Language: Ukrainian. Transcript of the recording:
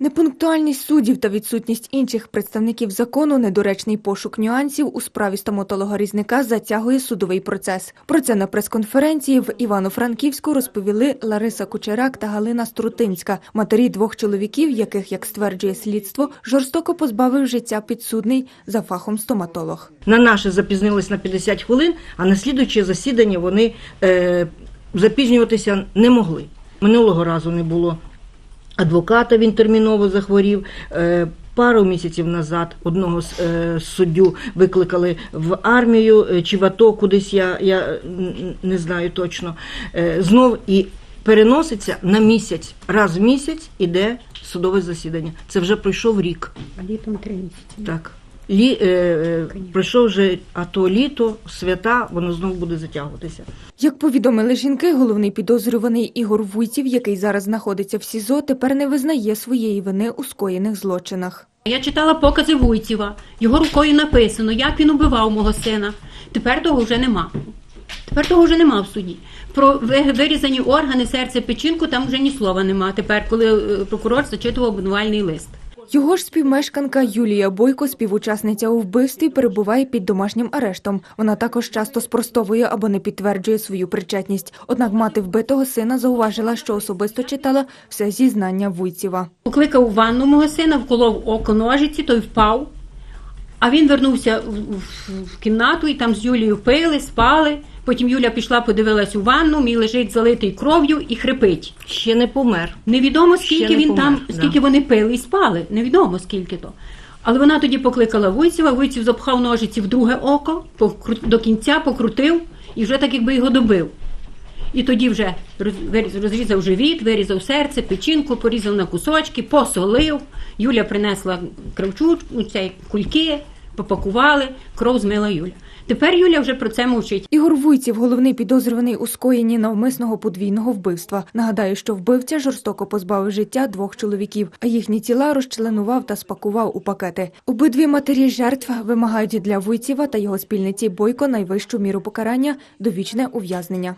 Непунктуальність суддів та відсутність інших представників закону, недоречний пошук нюансів у справі стоматолога-різника затягує судовий процес. Про це на прес-конференції в Івано-Франківську розповіли Лариса Кучерак та Галина Струтинська, матері двох чоловіків, яких, як стверджує слідство, жорстоко позбавив життя підсудний за фахом стоматолог. На наше запізнились на 50 хвилин, а на слідуюче засідання вони е, запізнюватися не могли. Минулого разу не було адвоката, він терміново захворів. Е, Пару місяців назад одного з е, суддю викликали в армію е, чи в АТО кудись, я, я не знаю точно. Е, знов і переноситься на місяць. Раз в місяць іде судове засідання. Це вже пройшов рік. Літом три місяці. Так. Лі, е, е, пройшов вже а то літо, свята, воно знову буде затягуватися. Як повідомили жінки, головний підозрюваний Ігор Вуйців, який зараз знаходиться в СІЗО, тепер не визнає своєї вини у скоєних злочинах. Я читала покази Вуйціва. Його рукою написано, як він убивав мого сина. Тепер того вже нема. Тепер того вже нема в суді. Про вирізані органи, серце, печінку там вже ні слова нема. Тепер, коли е, прокурор зачитував обвинувальний лист. Його ж співмешканка Юлія Бойко, співучасниця у вбивстві, перебуває під домашнім арештом. Вона також часто спростовує або не підтверджує свою причетність. Однак мати вбитого сина зауважила, що особисто читала все зізнання Вуйціва. Покликав у ванну мого сина, вколов око ножиці, той впав. А він вернувся в, в- в кімнату і там з Юлією пили, спали. Потім Юля пішла, подивилась у ванну, мій лежить залитий кров'ю і хрипить. Ще не помер. Невідомо скільки Ще не він там, да. скільки вони пили і спали. Невідомо скільки то. Але вона тоді покликала Войціва, Войців запхав ножиці в друге око, покру- до кінця покрутив і вже так якби його добив. І тоді вже роз- розрізав живіт, вирізав серце, печінку, порізав на кусочки, посолив. Юля принесла кравчук, ну, цей, кульки, попакували, кров змила Юля. Тепер Юля вже про це мовчить. Ігор Вуйців, головний підозрюваний у скоєнні навмисного подвійного вбивства. Нагадаю, що вбивця жорстоко позбавив життя двох чоловіків, а їхні тіла розчленував та спакував у пакети. Обидві матері жертв вимагають для Вуйціва та його спільниці Бойко найвищу міру покарання довічне ув'язнення.